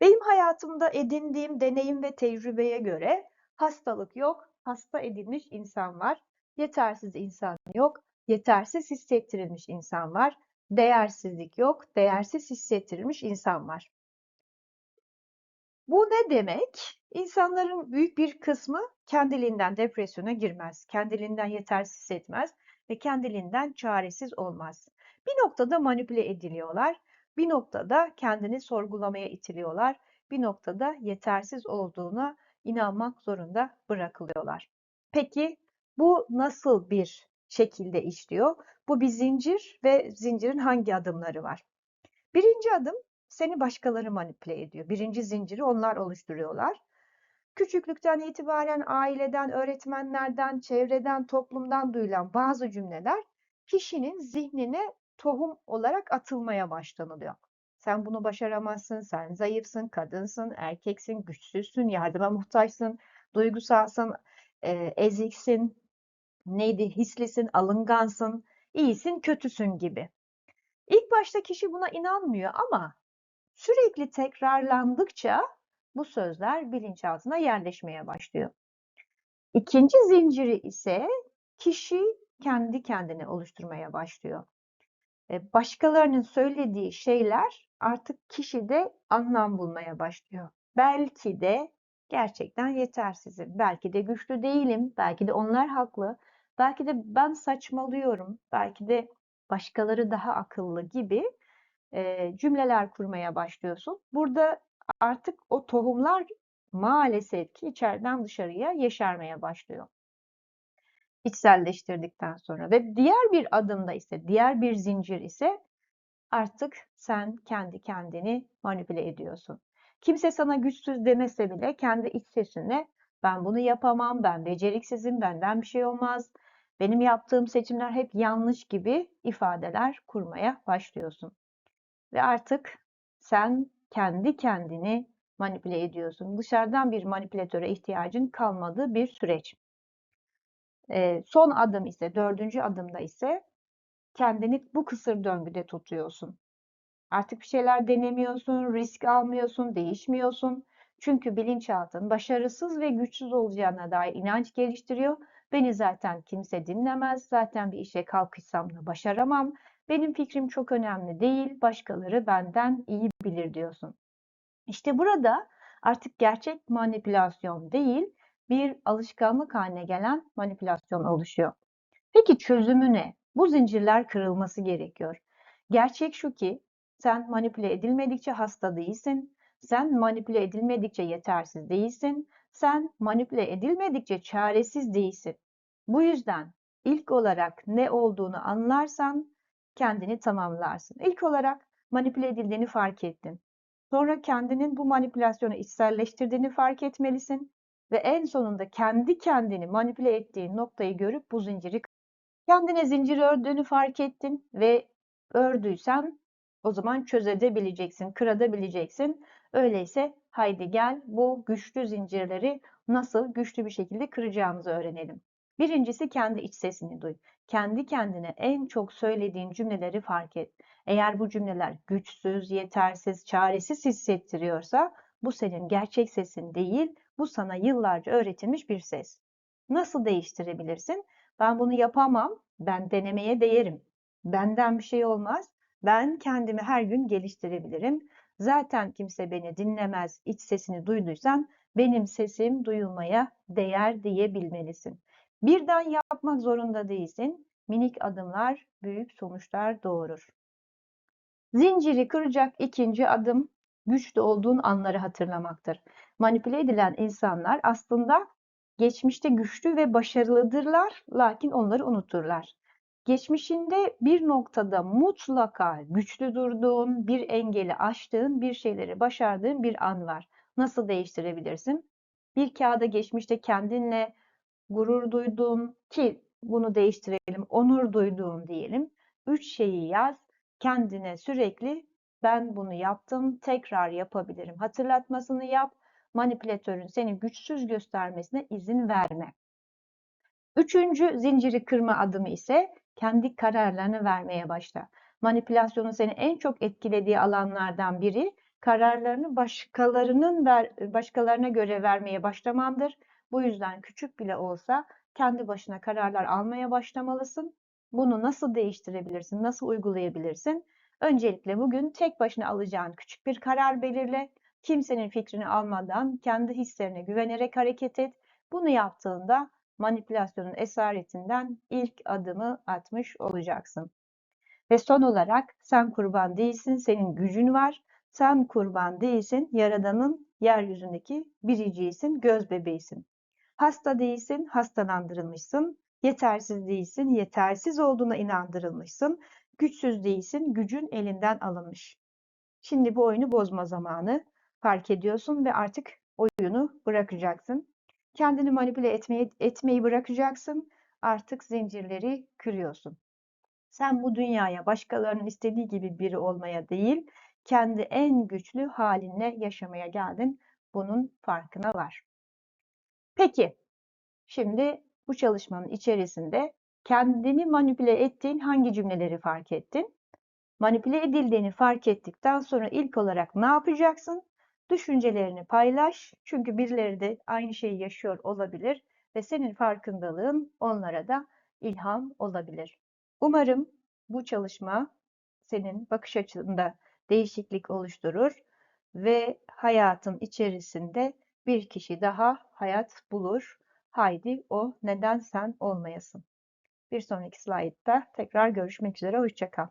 Benim hayatımda edindiğim deneyim ve tecrübeye göre hastalık yok, hasta edilmiş insan var. Yetersiz insan yok, yetersiz hissettirilmiş insan var. Değersizlik yok, değersiz hissettirilmiş insan var. Bu ne demek? İnsanların büyük bir kısmı kendiliğinden depresyona girmez, kendiliğinden yetersiz hissetmez ve kendiliğinden çaresiz olmaz. Bir noktada manipüle ediliyorlar, bir noktada kendini sorgulamaya itiliyorlar, bir noktada yetersiz olduğuna inanmak zorunda bırakılıyorlar. Peki bu nasıl bir şekilde işliyor? Bu bir zincir ve zincirin hangi adımları var? Birinci adım seni başkaları manipüle ediyor. Birinci zinciri onlar oluşturuyorlar. Küçüklükten itibaren aileden, öğretmenlerden, çevreden, toplumdan duyulan bazı cümleler kişinin zihnine tohum olarak atılmaya başlanılıyor. Sen bunu başaramazsın, sen zayıfsın, kadınsın, erkeksin, güçsüzsün, yardıma muhtaçsın, duygusalsın, e, eziksin, neydi, hislisin, alıngansın, iyisin, kötüsün gibi. İlk başta kişi buna inanmıyor ama sürekli tekrarlandıkça bu sözler bilinçaltına yerleşmeye başlıyor. İkinci zinciri ise kişi kendi kendine oluşturmaya başlıyor. Başkalarının söylediği şeyler artık kişide anlam bulmaya başlıyor. Belki de gerçekten yetersizim, belki de güçlü değilim, belki de onlar haklı, belki de ben saçmalıyorum, belki de başkaları daha akıllı gibi cümleler kurmaya başlıyorsun. Burada artık o tohumlar maalesef ki içeriden dışarıya yeşermeye başlıyor. İçselleştirdikten sonra ve diğer bir adımda ise, diğer bir zincir ise artık sen kendi kendini manipüle ediyorsun. Kimse sana güçsüz demese bile kendi iç sesine ben bunu yapamam, ben beceriksizim, benden bir şey olmaz, benim yaptığım seçimler hep yanlış gibi ifadeler kurmaya başlıyorsun. Ve artık sen kendi kendini manipüle ediyorsun. Dışarıdan bir manipülatöre ihtiyacın kalmadığı bir süreç. E, son adım ise, dördüncü adımda ise kendini bu kısır döngüde tutuyorsun. Artık bir şeyler denemiyorsun, risk almıyorsun, değişmiyorsun. Çünkü bilinçaltın başarısız ve güçsüz olacağına dair inanç geliştiriyor. Beni zaten kimse dinlemez, zaten bir işe kalkışsam da başaramam. Benim fikrim çok önemli değil, başkaları benden iyi bilir diyorsun. İşte burada artık gerçek manipülasyon değil, bir alışkanlık haline gelen manipülasyon oluşuyor. Peki çözümü ne? Bu zincirler kırılması gerekiyor. Gerçek şu ki sen manipüle edilmedikçe hasta değilsin. Sen manipüle edilmedikçe yetersiz değilsin. Sen manipüle edilmedikçe çaresiz değilsin. Bu yüzden ilk olarak ne olduğunu anlarsan kendini tamamlarsın. İlk olarak manipüle edildiğini fark ettin. Sonra kendinin bu manipülasyonu içselleştirdiğini fark etmelisin ve en sonunda kendi kendini manipüle ettiğin noktayı görüp bu zinciri kendine zincir ördüğünü fark ettin ve ördüysen o zaman çözebileceksin, kıradabileceksin. Öyleyse haydi gel bu güçlü zincirleri nasıl güçlü bir şekilde kıracağımızı öğrenelim. Birincisi kendi iç sesini duy. Kendi kendine en çok söylediğin cümleleri fark et. Eğer bu cümleler güçsüz, yetersiz, çaresiz hissettiriyorsa bu senin gerçek sesin değil, bu sana yıllarca öğretilmiş bir ses. Nasıl değiştirebilirsin? Ben bunu yapamam, ben denemeye değerim. Benden bir şey olmaz, ben kendimi her gün geliştirebilirim. Zaten kimse beni dinlemez, iç sesini duyduysan benim sesim duyulmaya değer diyebilmelisin. Birden yapmak zorunda değilsin. Minik adımlar büyük sonuçlar doğurur. Zinciri kıracak ikinci adım güçlü olduğun anları hatırlamaktır. Manipüle edilen insanlar aslında geçmişte güçlü ve başarılıdırlar lakin onları unuturlar. Geçmişinde bir noktada mutlaka güçlü durduğun, bir engeli aştığın, bir şeyleri başardığın bir an var. Nasıl değiştirebilirsin? Bir kağıda geçmişte kendinle gurur duyduğun ki bunu değiştirelim, onur duyduğun diyelim. Üç şeyi yaz, kendine sürekli ben bunu yaptım, tekrar yapabilirim. Hatırlatmasını yap, manipülatörün seni güçsüz göstermesine izin verme. Üçüncü zinciri kırma adımı ise kendi kararlarını vermeye başla. Manipülasyonun seni en çok etkilediği alanlardan biri kararlarını başkalarının ver, başkalarına göre vermeye başlamandır. Bu yüzden küçük bile olsa kendi başına kararlar almaya başlamalısın. Bunu nasıl değiştirebilirsin, nasıl uygulayabilirsin? Öncelikle bugün tek başına alacağın küçük bir karar belirle. Kimsenin fikrini almadan kendi hislerine güvenerek hareket et. Bunu yaptığında manipülasyonun esaretinden ilk adımı atmış olacaksın. Ve son olarak sen kurban değilsin, senin gücün var. Sen kurban değilsin, Yaradan'ın yeryüzündeki biriciğisin, göz bebeğisin. Hasta değilsin, hastalandırılmışsın. Yetersiz değilsin, yetersiz olduğuna inandırılmışsın. Güçsüz değilsin, gücün elinden alınmış. Şimdi bu oyunu bozma zamanı. Fark ediyorsun ve artık oyunu bırakacaksın. Kendini manipüle etmeyi, etmeyi bırakacaksın. Artık zincirleri kırıyorsun. Sen bu dünyaya başkalarının istediği gibi biri olmaya değil, kendi en güçlü halinle yaşamaya geldin. Bunun farkına var. Peki, şimdi bu çalışmanın içerisinde kendini manipüle ettiğin hangi cümleleri fark ettin? Manipüle edildiğini fark ettikten sonra ilk olarak ne yapacaksın? Düşüncelerini paylaş. Çünkü birileri de aynı şeyi yaşıyor olabilir ve senin farkındalığın onlara da ilham olabilir. Umarım bu çalışma senin bakış açında değişiklik oluşturur ve hayatın içerisinde bir kişi daha hayat bulur. Haydi o neden sen olmayasın. Bir sonraki slaytta tekrar görüşmek üzere. Hoşça kal.